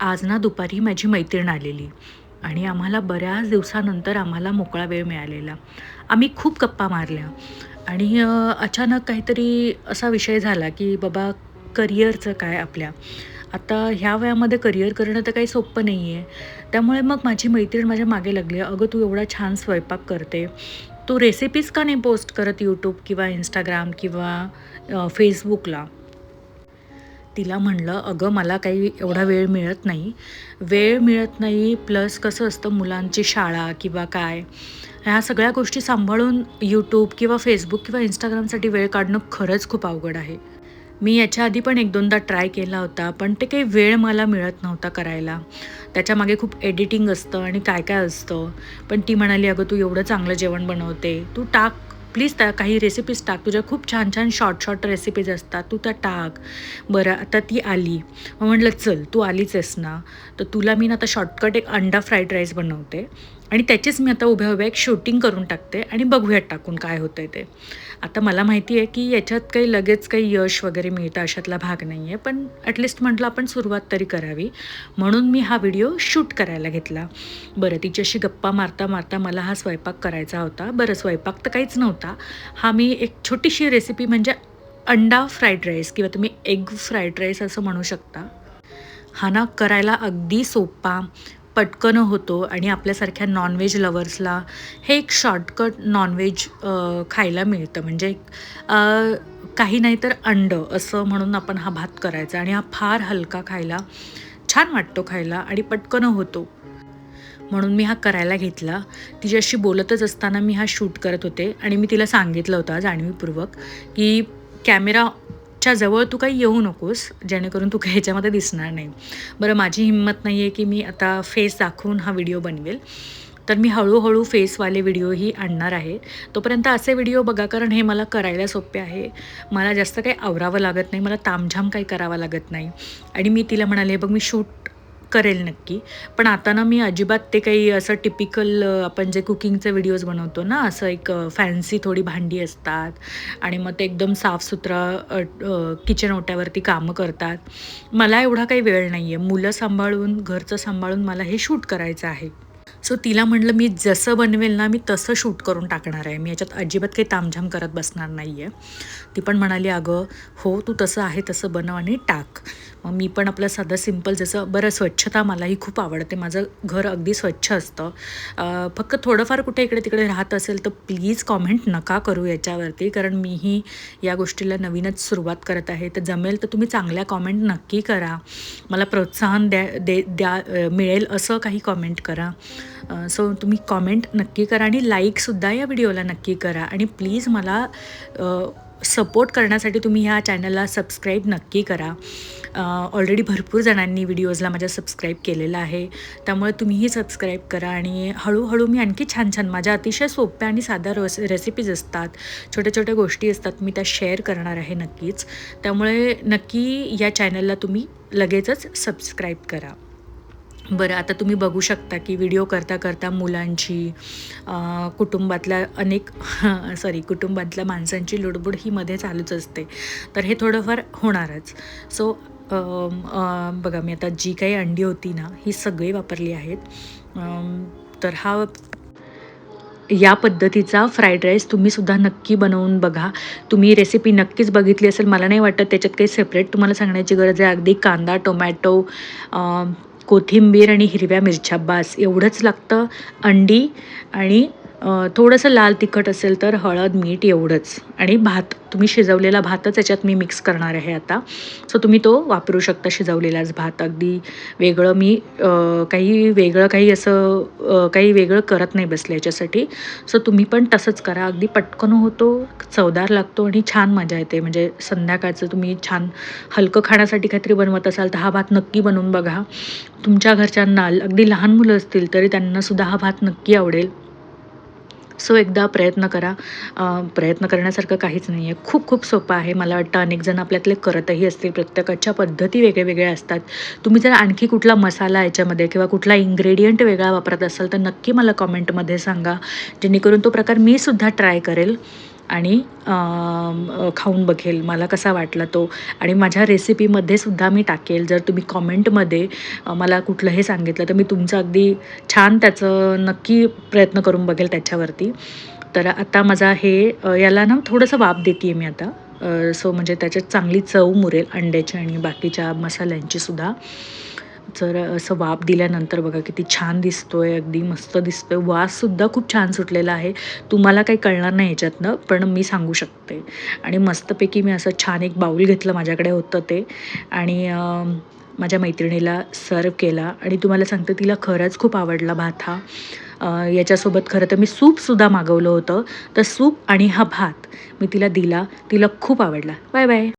आज ना दुपारी माझी मैत्रीण आलेली आणि आम्हाला बऱ्याच दिवसानंतर आम्हाला मोकळा वेळ मिळालेला. आम्ही खूप गप्पा मारल्या आणि अचानक काहीतरी असा विषय झाला की बाबा करिअरचं काय आपल्या? आता ह्या वयामध्ये करिअर करणं तर काही सोपं नाही आहे त्यामुळे मग माझी मैत्रीण माझ्या मागे लागली अगं तू एवढा छान स्वयंपाक करते. तू रेसिपीज का नाही पोस्ट करत यूट्यूब किंवा इंस्टाग्राम किंवा फेसबुकला तिला म्हणलं अगं मला काही एवढा वेळ मिळत नाही. वेळ मिळत नाही प्लस कसं असतं मुलांची शाळा किंवा काय ह्या सगळ्या गोष्टी सांभाळून यूट्यूब किंवा फेसबुक किंवा इंस्टाग्रामसाठी वेळ काढणं खरंच खूप अवघड आहे. मी याच्या आधी पण एक दोनदा ट्राय केला होता पण ते काही वेळ मला मिळत नव्हता करायला. त्याच्यामागे खूप एडिटिंग असतं आणि काय काय असतं. पण ती म्हणाली अगं तू एवढं चांगलं जेवण बनवते. तू टाक प्लीज त्या काही रेसिपीज टाक. तुझ्या खूप छान छान शॉर्ट शॉर्ट रेसिपीज असतात. तू त्या टाक. बरं आता ती आली. मग म्हटलं चल तू आलीच आहेस ना. तर तुला मी ना आता शॉर्टकट एक अंडा फ्राईड राईस बनवते. आणि त्याचीच मी आता उभ्या उभ्या एक शूटिंग करून टाकते आणि बघूयात टाकून काय होतं ते. आता मला माहिती आहे की याच्यात काही लगेच काही यश वगैरे मिळतं अशातला भाग नाही आहे पण ॲटलिस्ट म्हटलं आपण सुरुवात तरी करावी. म्हणून मी हा व्हिडिओ शूट करायला घेतला. बरं तिच्याशी गप्पा मारता मारता मला हा स्वयंपाक करायचा होता. बरं स्वयंपाक तर काहीच नव्हता. हा मी एक छोटीशी रेसिपी म्हणजे अंडा फ्राईड राईस किंवा तुम्ही एग फ्राईड राईस असं म्हणू शकता. हा ना करायला अगदी सोपा. पटकन होतो आणि आपल्यासारख्या नॉनव्हेज लवर्सला हे एक शॉर्टकट नॉनव्हेज खायला मिळतं. म्हणजे काही नाही तर अंड असं म्हणून आपण हा भात करायचा आणि हा फार हलका खायला छान वाटतो खायला आणि पटकन होतो. म्हणून मी हा करायला घेतला. तिच्याशी बोलतच असताना मी हा शूट करत होते आणि मी तिला सांगितलं होतं जाणीवपूर्वक की कॅमेरा च्या जवळ तू काही येऊ नकोस जेणेकरून तू काही ह्याच्यामध्ये दिसणार नाही. बरं माझी हिंमत नाही आहे की मी आता फेस दाखवून हा व्हिडिओ बनवेल. तर मी हळूहळू फेसवाले व्हिडिओही आणणार आहे. तोपर्यंत असे व्हिडिओ बघा कारण हे मला करायला सोपे आहे. मला जास्त काही आवरावं लागत नाही मला तामझाम काही करावं लागत नाही. आणि मी तिला म्हणाले बघ मी शूट करेल नक्की. पण आता ना मी अजिबात ते काही असं टिपिकल आपण जे कुकिंगचे व्हिडिओज बनवतो ना असं एक फॅन्सी थोडी भांडी असतात आणि मग ते एकदम साफसुथरा किचन ओट्यावरती कामं करतात. मला एवढा काही वेळ नाही आहे मुलं सांभाळून घरचं सांभाळून मला हे शूट करायचं आहे. सो तिला म्हणलं मी जसं बनवेल ना मी तसं शूट करून टाकणार आहे. मी याच्यात अजिबात काही तामझाम करत बसणार नाही आहे ती पण म्हणाली अगं हो तू तसं आहे तसं बनव आणि टाक. मग मी पण आपलं साधं सिंपल जसं बरं स्वच्छता मलाही खूप आवडते. माझं घर अगदी स्वच्छ असतं. फक्त थोडंफार कुठे इकडे तिकडे राहत असेल तर प्लीज कॉमेंट नका करू याच्यावरती. कारण मीही या गोष्टीला नवीनच सुरुवात करत आहे. तर जमेल तर तुम्ही चांगल्या कॉमेंट नक्की करा. मला प्रोत्साहन द्या दे द्या मिळेल असं काही कॉमेंट करा. सो तुम्ही कॉमेंट नक्की करा आणि लाईकसुद्धा या व्हिडिओला नक्की करा. आणि प्लीज मला सपोर्ट करण्यासाठी तुम्ही ह्या चॅनलला सबस्क्राईब नक्की करा. ऑलरेडी भरपूर जणांनी व्हिडिओजला माझ्या सबस्क्राईब केलेलं आहे. त्यामुळे तुम्हीही सबस्क्राईब करा आणि हळूहळू मी आणखी छान छान माझ्या अतिशय सोप्या आणि साध्या रस रेसिपीज असतात. छोट्या छोट्या गोष्टी असतात मी त्या शेअर करणार आहे नक्कीच. त्यामुळे नक्की या चॅनलला तुम्ही लगेचच सबस्क्राईब करा. बरं आता तुम्ही बघू शकता की व्हिडिओ करता करता मुलांची कुटुंबातल्या अनेक सॉरी कुटुंबातल्या माणसांची लुडबुड ही मध्ये चालूच असते. तर हे थोडंफार होणारच. सो बघा मी आता जी काही अंडी होती ना ही सगळी वापरली आहेत. तर हा या पद्धतीचा फ्राईड राईस तुम्हीसुद्धा नक्की बनवून बघा. तुम्ही रेसिपी नक्कीच बघितली असेल. मला नाही वाटत त्याच्यात काही सेपरेट तुम्हाला सांगण्याची गरज आहे. अगदी कांदा टोमॅटो कोथिंबीर आणि हिरव्या मिरच्या बास. एवढंच लागतं अंडी आणि थोडंसं लाल तिखट असेल तर हळद मीठ एवढंच. आणि भात. तुम्ही शिजवलेला भातच याच्यात मी मिक्स करणार आहे आता. सो तुम्ही तो वापरू शकता शिजवलेलाच भात. अगदी वेगळं मी काही वेगळं काही असं काही वेगळं करत नाही बसले याच्यासाठी. सो तुम्ही पण तसंच करा. अगदी पटकन होतो चवदार लागतो आणि छान मजा येते. म्हणजे संध्याकाळचं तुम्ही छान हलकं खाण्यासाठी काहीतरी बनवत असाल तर हा भात नक्की बनवून बघा. तुमच्या घरच्यांना अगदी लहान मुलं असतील तरी त्यांनासुद्धा हा भात नक्की आवडेल. सो एकदा प्रयत्न करा. प्रयत्न करण्यासारखं काहीच नाही आहे खूप खूप सोपं आहे. मला वाटतं अनेक जण आपल्यातले करतही असतील. प्रत्येकाच्या पद्धती वेगळ्या वेगळ्या असतात. तुम्ही जर आणखी कुठला मसाला याच्यामध्ये किंवा कुठला इन्ग्रेडियंट वेगळा वापरत असाल तर नक्की मला कॉमेंटमध्ये सांगा. जेणेकरून तो प्रकार मी सुद्धा ट्राय करेल. आणि खाऊन बघेल. मला कसा वाटला तो. आणि माझ्या रेसिपीमध्ये सुद्धा मी टाकेल. जर तुम्ही कॉमेंटमध्ये मला कुठलं हे सांगितलं तर मी तुमचं अगदी छान त्याचं नक्की प्रयत्न करून बघेल त्याच्यावरती. तर आता माझा हे याला ना थोडंसं वाफ देते मी आता. सो म्हणजे त्याच्यात चांगली चव मुरेल अंड्याची आणि बाकीच्या मसाल्यांची सुद्धा. जर असं वाफ दिल्यानंतर बघा किती छान दिसतो आहे अगदी मस्त दिसतो आहे वाससुद्धा खूप छान सुटलेला आहे. तुम्हाला काही कळणार नाही याच्यातनं पण मी सांगू शकते. आणि मस्तपैकी मी असं छान एक बाऊल घेतलं माझ्याकडे होतं ते. आणि माझ्या मैत्रिणीला सर्व केला. आणि तुम्हाला सांगते तिला खरंच खूप आवडला भात हा याच्यासोबत खरं तर मी सूपसुद्धा मागवलं होतं. तर सूप आणि हा भात मी तिला दिला. तिला खूप आवडला. Bye bye.